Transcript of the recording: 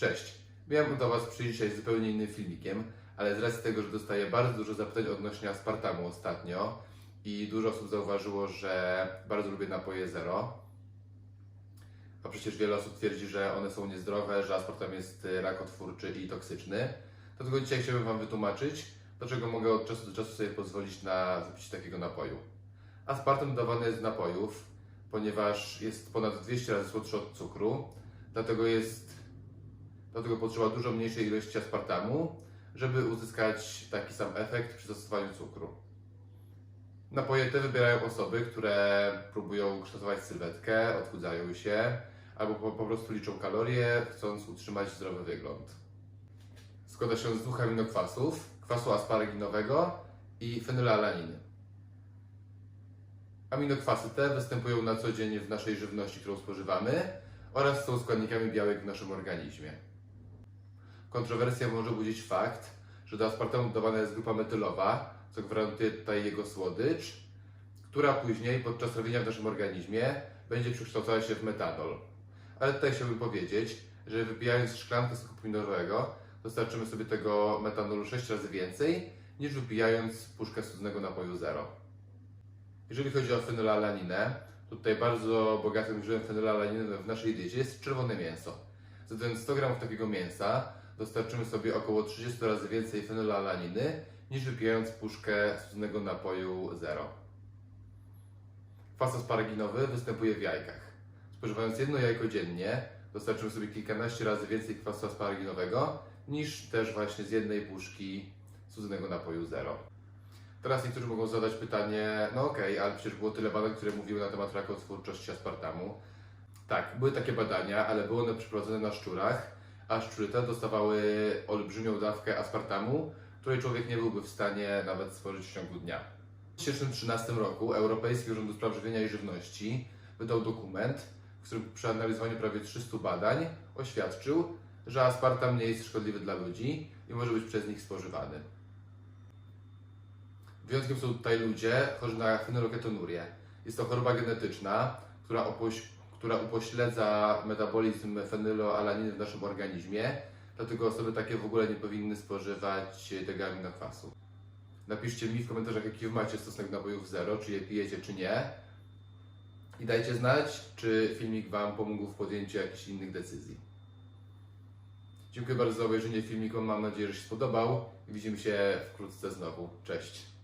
Cześć. Miałem do Was przyjść dzisiaj zupełnie innym filmikiem, ale z racji tego, że dostaję bardzo dużo zapytań odnośnie aspartamu ostatnio i dużo osób zauważyło, że bardzo lubię napoje zero, a przecież wiele osób twierdzi, że one są niezdrowe, że aspartam jest y, rakotwórczy i toksyczny, dlatego dzisiaj chciałbym Wam wytłumaczyć, dlaczego mogę od czasu do czasu sobie pozwolić na wypicie takiego napoju. Aspartam dodawany jest z napojów, ponieważ jest ponad 200 razy słodszy od cukru, dlatego jest Dlatego potrzeba dużo mniejszej ilości aspartamu, żeby uzyskać taki sam efekt przy zastosowaniu cukru. Napoje te wybierają osoby, które próbują kształtować sylwetkę, odchudzają się, albo po, po prostu liczą kalorie, chcąc utrzymać zdrowy wygląd. Składa się z dwóch aminokwasów, kwasu asparaginowego i fenylalaniny. Aminokwasy te występują na co dzień w naszej żywności, którą spożywamy oraz są składnikami białek w naszym organizmie. Kontrowersja może budzić fakt, że do aspartamu dodawana jest grupa metylowa, co gwarantuje tutaj jego słodycz, która później podczas robienia w naszym organizmie będzie przekształcała się w metanol. Ale tutaj chciałbym powiedzieć, że wypijając szklankę soku pomidorowego dostarczymy sobie tego metanolu 6 razy więcej niż wypijając puszkę studnego napoju zero. Jeżeli chodzi o fenylalaninę, to tutaj bardzo bogatym źródłem fenylalaninę w naszej diecie jest czerwone mięso. Zatem 100 g takiego mięsa dostarczymy sobie około 30 razy więcej fenylalaniny niż wypijając puszkę studnego napoju zero. Kwas asparaginowy występuje w jajkach. Spożywając jedno jajko dziennie dostarczymy sobie kilkanaście razy więcej kwasu asparaginowego niż też właśnie z jednej puszki studnego napoju zero. Teraz niektórzy mogą zadać pytanie, no okej, ale przecież było tyle badań, które mówiły na temat rakotwórczości aspartamu. Tak, były takie badania, ale były one przeprowadzone na szczurach, a szczury te dostawały olbrzymią dawkę aspartamu, której człowiek nie byłby w stanie nawet stworzyć w ciągu dnia. W 2013 roku Europejski Urząd do Spraw Żywienia i Żywności wydał dokument, w którym przy analizowaniu prawie 300 badań oświadczył, że aspartam nie jest szkodliwy dla ludzi i może być przez nich spożywany. Wyjątkiem są tutaj ludzie chorzy na fenylketonurię. Jest to choroba genetyczna, która, opoś, która upośledza metabolizm fenyloalaniny w naszym organizmie, dlatego osoby takie w ogóle nie powinny spożywać tego aminokwasu. Napiszcie mi w komentarzach, jaki macie stosunek nabojów zero, czy je pijecie, czy nie. I dajcie znać, czy filmik Wam pomógł w podjęciu jakichś innych decyzji. Dziękuję bardzo za obejrzenie filmiku, mam nadzieję, że się spodobał widzimy się wkrótce znowu. Cześć!